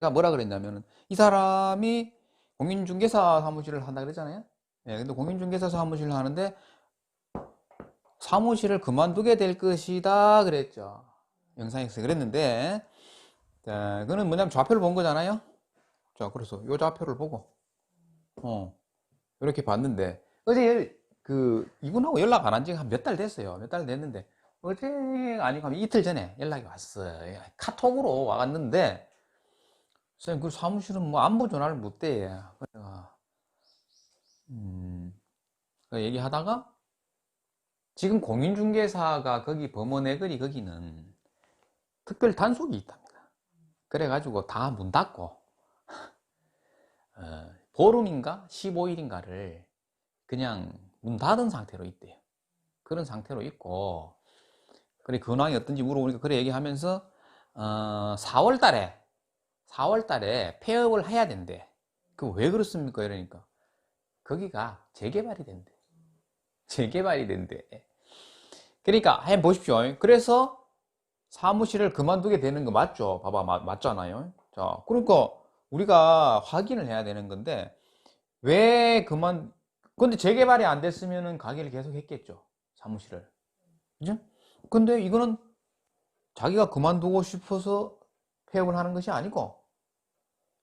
뭐라 그랬냐면은 이 사람이 공인중개사 사무실을 한다 그랬잖아요. 예, 근데 공인중개사 사무실을 하는데 사무실을 그만두게 될 것이다 그랬죠. 영상에서 그랬는데 자, 그거는 뭐냐면 좌표를 본 거잖아요. 자, 그래서 요 좌표를 보고 어 이렇게 봤는데 어제 그 이분하고 연락 안 한 지가 한몇 달 됐어요. 몇 달 됐는데 어제 아니고 한 이틀 전에 연락이 왔어요. 카톡으로 와갔는데 선생님 그 사무실은 뭐 안부 전화를 못 돼. 그래가 음, 그 얘기하다가 지금 공인중개사가 거기 범원의 거리 거기는 특별 단속이 있답니다. 그래가지고 다 문 닫고 어, 보름인가 15일인가를 그냥 문 닫은 상태로 있대요. 그런 상태로 있고 그래 근황이 어떤지 물어보니까 그래 얘기하면서 어, 4월 달에 4월 달에 폐업을 해야 된대. 그 왜 그렇습니까? 이러니까 거기가 재개발이 된대. 재개발이 된대. 그러니까 해 보십시오. 그래서 사무실을 그만두게 되는 거 맞죠? 봐봐 맞, 맞잖아요. 자, 그러니까 우리가 확인을 해야 되는 건데 왜 그만 근데 재개발이 안 됐으면은 가게를 계속 했겠죠. 사무실을. 그죠? 근데 이거는 자기가 그만두고 싶어서 폐업을 하는 것이 아니고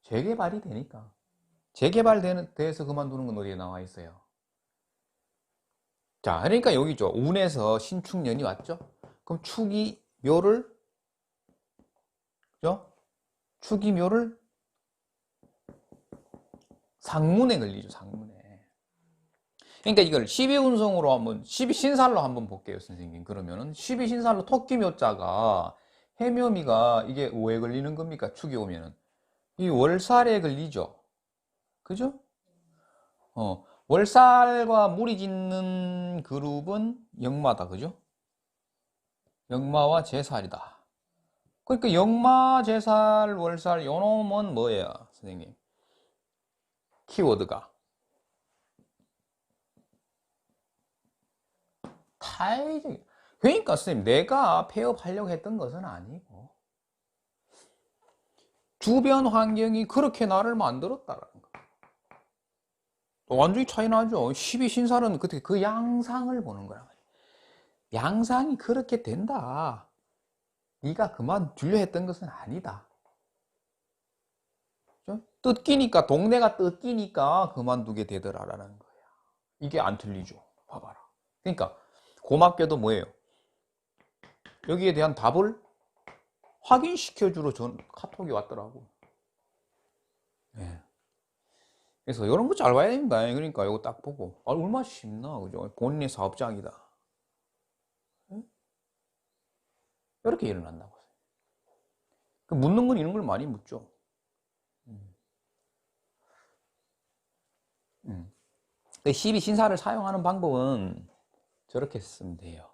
재개발이 되니까 재개발되는 돼서 그만두는 건 어디에 나와 있어요? 자, 그러니까 여기죠. 운에서 신축년이 왔죠. 그럼 축이 묘를 그죠? 축이 묘를 상문에 걸리죠. 상문에. 그러니까 이걸 12운성으로 한번 12신살로 한번 볼게요, 선생님. 그러면은 12신살로 토끼묘자가 해묘미가 이게 왜 걸리는 겁니까? 축이 오면은 이 월살에 걸리죠. 그죠? 어, 월살과 물이 짓는 그룹은 역마다. 그죠? 역마와 제살이다. 그러니까 역마, 제살, 월살 요놈은 뭐예요, 선생님? 키워드가 타이적 그러니까 선생님 내가 폐업하려고 했던 것은 아니고 주변 환경이 그렇게 나를 만들었다라는 거. 완전히 차이 나죠. 12신살은 그때 그 양상을 보는 거란 말이에요. 양상이 그렇게 된다. 네가 그만두려 했던 것은 아니다. 뜯기니까 동네가 뜯기니까 그만두게 되더라라는 거야. 이게 안 틀리죠. 봐봐라. 그러니까 고맙게도 뭐예요? 여기에 대한 답을 확인시켜주러 전 카톡이 왔더라고. 네. 그래서 이런 거 잘 봐야 됩니다. 그러니까 이거 딱 보고 아, 얼마나 쉽나 그죠? 본인의 사업장이다. 네? 이렇게 일어난다고. 그 묻는 건 이런 걸 많이 묻죠. 음. 음. 12신사를 사용하는 방법은 저렇게 쓰면 돼요.